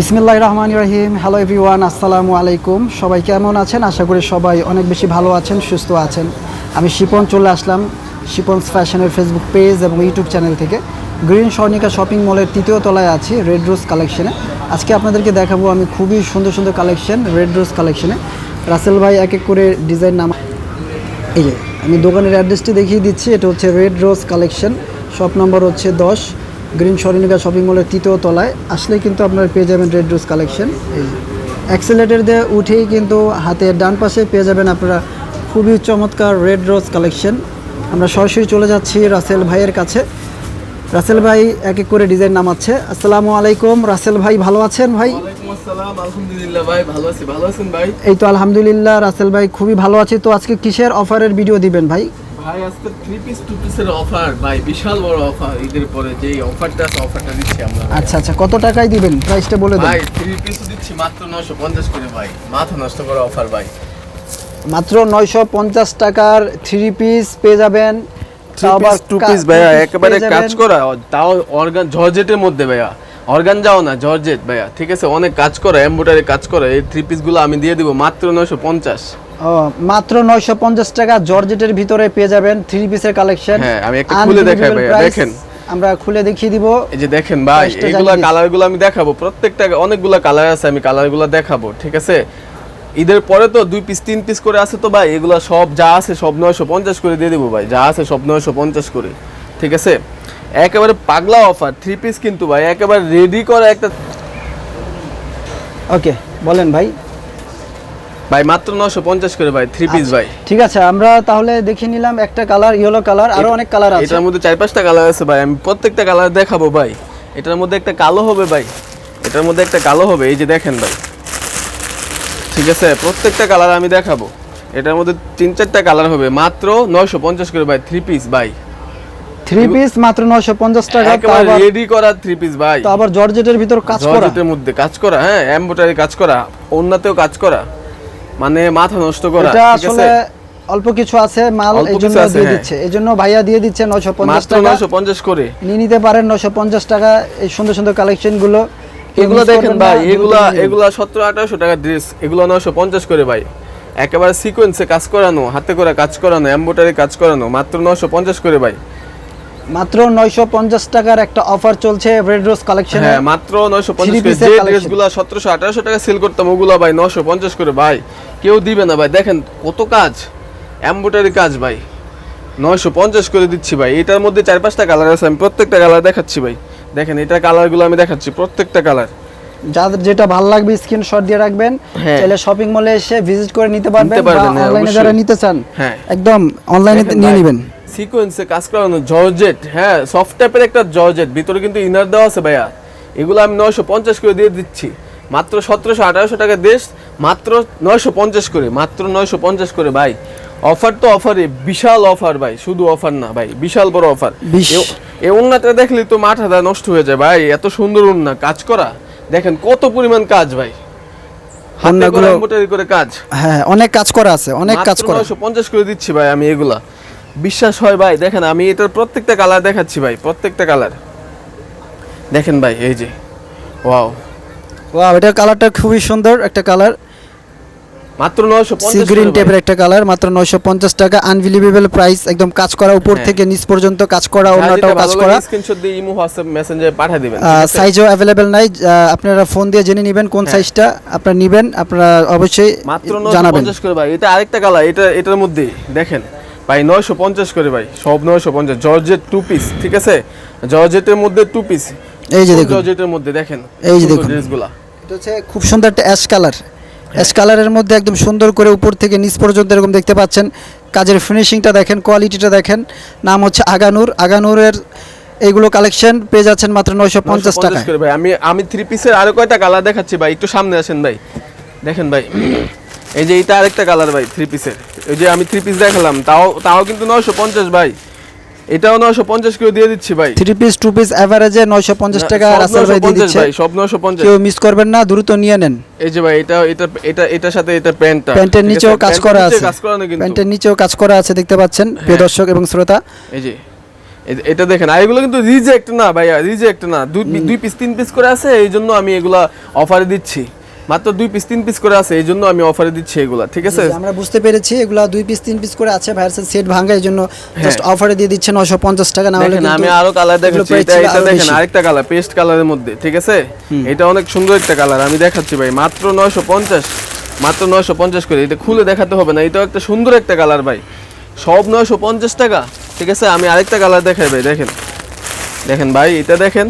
বিসমিল্লাহ রহমান রহিম hello everyone আসসালামু আলাইকুম। সবাই কেমন আছেন? আশা করি সবাই অনেক বেশি ভালো আছেন, সুস্থ আছেন। আমি শিপন, চলে আসলাম শিপনস ফ্যাশনের ফেসবুক পেজ এবং ইউটিউব চ্যানেল থেকে। গ্রিন স্বর্ণিকা শপিং মলের তৃতীয় তলায় আছি রেড রোজ কালেকশনে আজকে আপনাদেরকে দেখাবো আমি খুবই সুন্দর সুন্দর কালেকশন রেড রোজ কালেকশনে রাসেল ভাই এক এক করে ডিজাইন নাম এই যে, আমি দোকানের অ্যাড্রেসটি দেখিয়ে দিচ্ছি, এটা হচ্ছে red rose collection shop number হচ্ছে দশ। গ্রিন সরিনিকা শপিং মলের তৃতীয় তলায়। আসলে কিন্তু আপনারা পেয়ে যাবেন রেড রোজ কালেকশন এই অ্যাক্সেলেটার দিয়ে উঠেই কিন্তু হাতের ডান পাশে পেয়ে যাবেন আপনারা খুবই চমৎকার রেড রোজ কালেকশন আমরা সরাসরি চলে যাচ্ছি রাসেল ভাইয়ের কাছে। রাসেল ভাই এক এক করে ডিজাইন নামাচ্ছে। আসসালামু আলাইকুম। রাসেল ভাই ভালো আছেন ভাই? ওয়ালাইকুম আসসালাম। আলহামদুলিল্লাহ ভাই ভালো আছি। ভালো আছেন ভাই? এই তো আলহামদুলিল্লাহ রাসেল ভাই খুবই ভালো আছি। তো আজকে কিসের অফারের ভিডিও দিবেন ভাই? ভাই আজকে থ্রি পিস টু পিসের অফার ভাই বিশাল বড় অফার ঈদের পরে যে অফারটা আছে অফারটা দিচ্ছি আমরা। আচ্ছা আচ্ছা কত টাকায় দিবেন? প্রাইসটা বলে দেন। ভাই থ্রি পিস দিচ্ছি মাত্র নশো পঞ্চাশ করে ভাই। মাথা নষ্ট করা অফার ভাই। মাত্র নয়শো পঞ্চাশ টাকার থ্রি পিস পেয়ে যাবেন। আবার টু পিস ভাইয়া একেবারে কাজ করা তাও অর্গান জর্জেটের মধ্যে ভাইয়া। অর্গান যাও না জর্জেট ভাইয়া ঠিক আছে? অনেক কাজ করা এমব্রয়ডারি কাজ করা এই থ্রি পিসগুলো আমি দিয়ে দিব মাত্র নশো পঞ্চাশ। মাত্র নয়শো পঞ্চাশ টাকা জর্জেটের ভিতরে পেয়ে যাবেন থ্রি পিসের কালেকশন হ্যাঁ, আমি একটা খুলে দেখাই ভাইয়া, দেখেন। আমরা খুলে দেখিয়ে দিব। এই যে দেখেন ভাই Price টা এইগুলা জানিয়ে দিস। কালারগুলো আমি দেখাবো। প্রত্যেকটা অনেকগুলা কালার আছে আমি কালারগুলো দেখাবো ঠিক আছে? ঈদের পরে তো দুই পিস তিন পিস করে আছে তো ভাই এগুলা সব যা আছে সব নয়শো পঞ্চাশ করে দিয়ে দেবো ভাই যা আছে সব নয়শো পঞ্চাশ করে ঠিক আছে? একেবারে পাগলা অফার থ্রি পিস কিন্তু ভাই একেবারে রেডি করা একটা ওকে বলেন ভাই। ভাই মাত্র নয়শো পঞ্চাশ করে ভাই থ্রি পিস ভাই। ঠিক আছে আমরা তাহলে দেখে নিলাম একটা কালার ইয়েলো কালার আরও অনেক কালার আছে। এটার মধ্যে চার পাঁচটা কালার আছে ভাই আমি প্রত্যেকটা কালার দেখাবো ভাই। এটার মধ্যে একটা কালো হবে ভাই। এটার মধ্যে একটা কালো হবে এই যে দেখেন ভাই। ঠিক আছে প্রত্যেকটা কালার আমি দেখাবো। এটার মধ্যে তিন চারটা কালার হবে মাত্র নয়শো পঞ্চাশ করে ভাই থ্রি পিস ভাই। থ্রি পিস মাত্র নয়শো পঞ্চাশ টাকা তাও একেবারে রেডি করা থ্রি পিস ভাই। তো আবার জর্জেটের ভিতর কাজ করা। জর্জেটের মধ্যে কাজ করা হ্যাঁ এমব্রয়ডারি কাজ করা অন্যতেও কাজ করা। মানে মাথা নষ্ট করা এটা আসলে অল্প কিছু আছে মাল অল্প এই কিছু জন্য আছে, দিয়ে হ্যাঁ। দিচ্ছে। এই ভাইয়া দিয়ে দিচ্ছে নয়শো পঞ্চাশ মাত্র টাকা। নয়শো পঞ্চাশ করে। নিয়ে নিতে পারেন নয়শো পঞ্চাশ টাকা। এই সুন্দর সুন্দর কালেকশনগুলো এগুলো দেখেন ভাই এগুলা। এগুলা সতেরো আঠারোশো টাকা ড্রেস এগুলো নয়শো পঞ্চাশ করে ভাই। একেবারে সিকোয়েন্সে কাজ করানো হাতে করে কাজ করানো এম্বোটারি কাজ করানো মাত্র নয়শো পঞ্চাশ করে ভাই। মাত্র নয়শো পঞ্চাশ টাকার একটা অফার চলছে রেড রোজ কালেকশনে হ্যাঁ মাত্র নয়শো পঞ্চাশ Three করে piece এর যে। ড্রেসগুলো সতেরোশো আঠারোশো টাকা সেল করতাম ওগুলো ভাই নয়শো পঞ্চাশ করে ভাই। কেউ দিবে না ভাই। দেখেন কত কাজ এম্বোটারি কাজ ভাই। নয়শো পঞ্চাশ করে দিচ্ছি ভাই। এটার মধ্যে চার পাঁচটা কালার আছে আমি প্রত্যেকটা কালার দেখাচ্ছি ভাই। দেখেন এটার কালারগুলো আমি দেখাচ্ছি প্রত্যেকটা কালার যাদের যেটা ভালো লাগবে স্ক্রিনশট দিয়ে রাখবেন। তাহলে শপিং মলে এসে ভিজিট করে নিতে পারবেন নিতে হ্যাঁ, অনলাইনে যারা নিতে চান হ্যাঁ। একদম অনলাইনে নিয়ে নেবেন। সিকোয়েন্সে কাজ করানো জর্জেট হ্যাঁ সফট টাইপের একটা জর্জেট ভিতরে কিন্তু ইনার দেওয়া আছে ভাইয়া। এগুলো আমি নয়শো পঞ্চাশ করে দিয়ে দিচ্ছি। মাত্র সতেরোশো আঠারোশো টাকা দেশ মাত্র নয়শো পঞ্চাশ করে মাত্র নয়শো পঞ্চাশ করে ভাই। অফার তো অফারে বিশাল অফার ভাই শুধু অফার না ভাই বিশাল বড় অফার। এই উন্নাটা দেখলে তো মাথাটা নষ্ট হয়ে যায় ভাই এত সুন্দর উন্না কাজ করা। দেখেন কত পরিমাণ কাজ ভাই। হাতে করে কাজ। হ্যাঁ অনেক কাজ করা আছে অনেক কাজ করা। নয়শো পঞ্চাশ করে দিচ্ছি ভাই আমি এগুলা। বিশ্বাস হয় ভাই দেখেন আমি এটার প্রত্যেকটা কালার দেখাচ্ছি ভাই প্রত্যেকটা কালার দেখেন ভাই এই যে ওয়াও ওয়াও এটা কালারটা খুবই সুন্দর একটা কালার মাত্র নয়শো পঞ্চাশ গ্রিন টাইপের একটা কালার মাত্র নয়শো পঞ্চাশ টাকা আনবিলিভেবল প্রাইস একদম কাজ করা উপর হ্যাঁ। থেকে নিচ পর্যন্ত কাজ করা অন্যটাও কাজ করা। স্ক্রিনশট দিয়ে ইমো হোয়াটসঅ্যাপ মেসেঞ্জারে পাঠিয়ে দিবেন সাইজও অ্যাভেলেবেল নাই আপনারা ফোন দিয়ে জেনে নেবেন কোন হ্যাঁ। সাইজটা আপনারা নেবেন আপনারা অবশ্যই মাত্র জানাবেন। পঞ্চাশ করে ভাই এটা আরেকটা কালার এটা এটার মধ্যে দেখেন। ভাই নয়শো পঞ্চাশ করে ভাই সব নয়শো পঞ্চাশ। জর্জেট টু পিস ঠিক আছে? জর্জেটের মধ্যে টু পিস এই যে দেখুন। জর্জেটের মধ্যে দেখেন এই যে দেখুন। ড্রেসগুলা। এটা হচ্ছে খুব সুন্দর একটা অ্যাশ কালার অ্যাশ কালারের মধ্যে একদম সুন্দর করে উপর থেকে নিচ পর্যন্ত এরকম দেখতে পাচ্ছেন। কাজের ফিনিশিংটা দেখেন কোয়ালিটিটা দেখেন। নাম হচ্ছে আগানুর। আগানুরের এইগুলো কালেকশন পেয়ে যাচ্ছেন মাত্র নয়শো পঞ্চাশ 950 টাকা করে ভাই আমি আমি থ্রি পিসের আরও কয়টা কালার দেখাচ্ছি ভাই? একটু সামনে আসেন ভাই। দেখেন ভাই এই যে এটা আরেকটা কালার ভাই থ্রি পিসের এই যে আমি থ্রি পিস দেখালাম তাও তাও কিন্তু নয়শো পঞ্চাশ ভাই। এটাও নয়শো পঞ্চাশ করে দিয়ে দিচ্ছি ভাই। থ্রি পিস টু পিস অ্যাভারেজে নয়শো পঞ্চাশ টাকা রাসেল ভাই দিয়ে দিচ্ছে। ভাই সব নয়শো পঞ্চাশ। কেউ মিস করবেন না দ্রুত নিয়ে নেন। এই যে ভাই এটা এটা এটা এটার সাথে এটা প্যান্টটা। প্যান্টের নিচেও কাজ করা আছে। কাজ করানো কিন্তু। প্যান্টের নিচেও কাজ করা আছে দেখতে পাচ্ছেন প্রিয় হ্যাঁ। দর্শক এবং শ্রোতা। এই যে এটা দেখেন আর এগুলো কিন্তু রিজেক্ট না ভাইয়া রিজেক্ট না। দুই দুই পিস তিন পিস করে আছে এই জন্য আমি এগুলা অফারে দিচ্ছি। মাত্র দুই পিস তিন পিস করে আছে এই জন্য আমি অফারে দিচ্ছি এগুলা ঠিক আছে? আমরা বুঝতে পেরেছি এগুলা দুই পিস তিন পিস করে আছে ভাইয়ের সেট ভাঙা এই জন্য জাস্ট অফারে দিয়ে দিচ্ছে নশো পঞ্চাশ টাকা না হলে। কিন্তু আমি আরও কালার দেখাচ্ছি এটা এটা দেখেন আরেকটা কালার পেস্ট কালারের মধ্যে ঠিক আছে? এটা অনেক সুন্দর একটা কালার আমি দেখাচ্ছি ভাই মাত্র নয়শো পঞ্চাশ মাত্র নয়শো পঞ্চাশ করে এটা খুলে দেখাতে হবে না এটাও একটা সুন্দর একটা কালার ভাই। সব নয়শো পঞ্চাশ টাকা ঠিক আছে? আমি আরেকটা কালার দেখাই ভাই দেখেন। দেখেন ভাই এটা দেখেন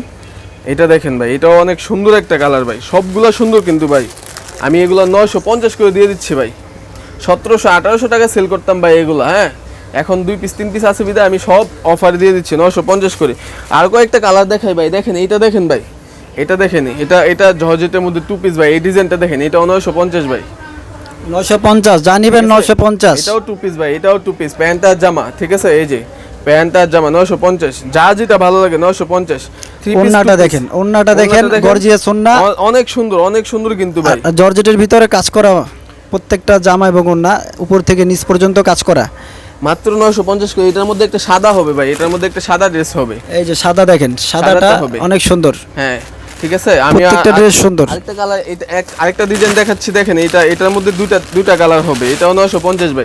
এটা দেখেন ভাই এটাও অনেক সুন্দর একটা কালার ভাই। সবগুলা সুন্দর কিন্তু ভাই। আমি এগুলো নয়শো পঞ্চাশ করে দিয়ে দিচ্ছি ভাই। সতেরোশো আঠারোশো টাকা সেল করতাম ভাই এগুলো হ্যাঁ? এখন দুই পিস তিন পিস আছে বিধায় আমি সব অফার দিয়ে দিচ্ছি নশো পঞ্চাশ করে। আর কয়েকটা কালার দেখাই ভাই দেখেন এইটা দেখেন ভাই। এটা দেখেন এটা এটা জর্জেটের মধ্যে টু পিস ভাই এই ডিজাইনটা দেখেন এটাও নয়শো পঞ্চাশ ভাই। নশো পঞ্চাশ যা নিবেন নশো পঞ্চাশ। এটাও টু পিস ভাই এটাও টু পিস প্যান্ট আর জামা ঠিক আছে? এই যে প্যান্ট আর জামা নয়শো পঞ্চাশ। যা যেটা ভালো লাগে নয়শো পঞ্চাশ। ওন্নাটা দেখেন ওন্নাটা দেখেন গর্জিয়াস ওন্না। অনেক সুন্দর অনেক সুন্দর কিন্তু ভাই। জর্জেটের ভিতরে কাজ করা প্রত্যেকটা জামা এবং ওন্না উপর থেকে নিচ পর্যন্ত কাজ করা। মাত্র নয়শো পঞ্চাশ করে। এটার মধ্যে একটা সাদা হবে ভাই এটার মধ্যে একটা সাদা ড্রেস হবে। এই যে সাদা দেখেন সাদাটা হবে। অনেক সুন্দর। হ্যাঁ ঠিক আছে? আমি আ- dress সুন্দর। আরেকটা কালার এটা আরেকটা ডিজাইন দেখাচ্ছি দেখেন এটা এটার মধ্যে দুইটা দুইটা কালার হবে। এটাও নয়শো পঞ্চাশ ভাই।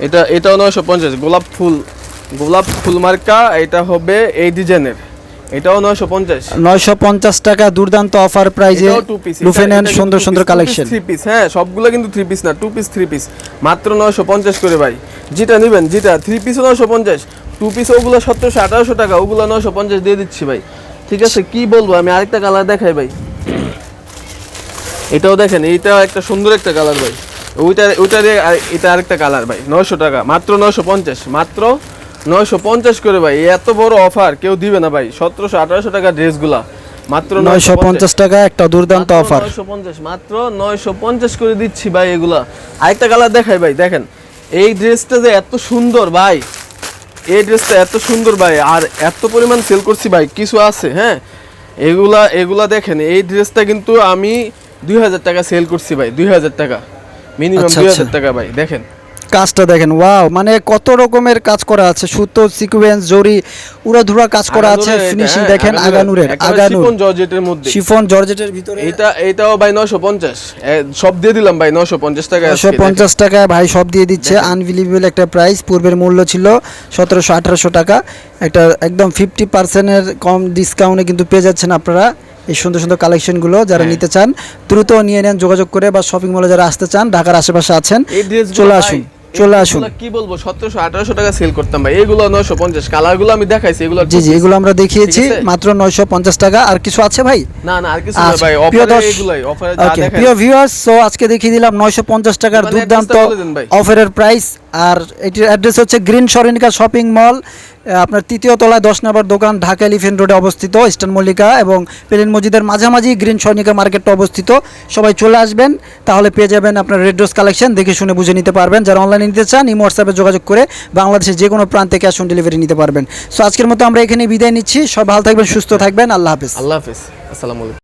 এটা এটাও নয়শো পঞ্চাশ গোলাপ ফুল। গোলাপ ফুল মার্কা এটা হবে এই ডিজাইনের। এটাও নয়শো পঞ্চাশ। নয়শো পঞ্চাশ টাকা দুর্দান্ত অফার প্রাইজে এটাও two piece, লুফে এটা- নেন এটা কিন্তু সুন্দর সুন্দর কালেকশন three piece, হ্যাঁ সবগুলো কিন্তু থ্রি পিস না টু পিস থ্রি পিস মাত্র নয়শো পঞ্চাশ করে ভাই। যেটা নেবেন যেটা থ্রি পিসও নয়শো পঞ্চাশ টু পিস ওগুলো সতেরোশো আঠারোশো টাকা ওগুলো নয়শো পঞ্চাশ দিয়ে দিচ্ছি ভাই। ঠিক আছে কি বলব আমি আরেকটা কালার দেখাই ভাই। এটাও দেখেন এইটাও একটা সুন্দর একটা কালার ভাই। ওইটা ওইটা দিয়ে এটা আরেকটা কালার ভাই নয়শো টাকা মাত্র নয়শো পঞ্চাশ মাত্র নয়শো পঞ্চাশ করে ভাই এত বড় অফার কেউ দিবে না ভাই। সতেরোশো আঠারোশো টাকা ড্রেসগুলা মাত্র নয়শো পঞ্চাশ। টাকা একটা দুর্দান্ত অফার 950 মাত্র 950 করে দিচ্ছি ভাই এগুলা। আরেকটা কালার দেখাই ভাই দেখেন। এই ড্রেসটা যে এত সুন্দর ভাই এই ড্রেসটা এত সুন্দর ভাই আর এত পরিমাণ সেল করছি ভাই কিছু আছে হ্যাঁ? এগুলা এগুলা দেখেন এই ড্রেসটা কিন্তু আমি দুই হাজার টাকা সেল করছি ভাই দুই হাজার টাকা। মিনিমাম আচ্ছা, দুই আচ্ছা। হাজার টাকা ভাই দেখেন। কাজটা দেখেন ওয়াও মানে কত রকমের কাজ করা আছে সুতো সিকুয়েন্স জরি উড়াধুরা কাজ করা আছে ফিনিশিং হ্যাঁ, দেখেন আগানুরের আগানুর। শিফন জর্জেটের মধ্যে। শিফন জর্জেটের ভিতরে এটা এটাও ভাই নশো পঞ্চাশ। সব দিয়ে দিলাম ভাই নশো পঞ্চাশ টাকা নশো পঞ্চাশ টাকায় ভাই সব দিয়ে দিচ্ছে আনবিলিভেবল একটা প্রাইস পূর্বের মূল্য ছিল সতেরোশো আঠারোশো টাকা। একটা একদম ফিফটি পার্সেন্টের কম ডিসকাউন্টে কিন্তু পেয়ে যাচ্ছেন আপনারা এই সুন্দর সুন্দর কালেকশনগুলো যারা হ্যাঁ। নিতে চান দ্রুত নিয়ে নেন যোগাযোগ করে বা শপিং মলে যারা আসতে চান ঢাকার আশেপাশে আছেন চলে আসুন। চলে আসুন। কি বলব সতেরোশো আঠারোশো টাকা সেল করতাম ভাই। এগুলো নয়শো পঞ্চাশ কালারগুলো আমি দেখাইছি এগুলো জি জি এগুলো আমরা দেখিয়েছি মাত্র নয়শো পঞ্চাশ টাকা। আর কিছু আছে ভাই? না না আর কিছু না আচ্ছা, ভাই অফারে এগুলাই অফারে যা দেখাই। প্রিয় ভিউয়ার্স সো আজকে দেখিয়ে দিলাম নয়শো পঞ্চাশ টাকার দুর্দান্ত। অফারের প্রাইস আর এটির অ্যাড্রেস হচ্ছে গ্রিন সরণিকা শপিং মল আপনার তৃতীয় তলায় দশ নম্বর দোকান, ঢাকা এলিফেন্ট রোডে অবস্থিত, ইস্টার্ন মল্লিকা এবং পেলেন মসজিদের মাঝামাঝি গ্রিন সরণিকা মার্কেটটা অবস্থিত। সবাই চলে আসবেন, তাহলে পেয়ে যাবেন আপনার রেড রোজ কালেকশন, দেখে শুনে বুঝে নিতে পারবেন। যারা অনলাইনে নিতে চান ইমো হোয়াটসঅ্যাপে যোগাযোগ করে বাংলাদেশের যে কোনো প্রান্তে ক্যাশ অন ডেলিভারি নিতে পারবেন। সো আজকের মতো আমরা এখানে বিদায় নিচ্ছি। সব ভালো থাকবেন, সুস্থ থাকবেন। আল্লাহ হাফিজ। আল্লাহ হাফেজ। আসসালামু আলাইকুম।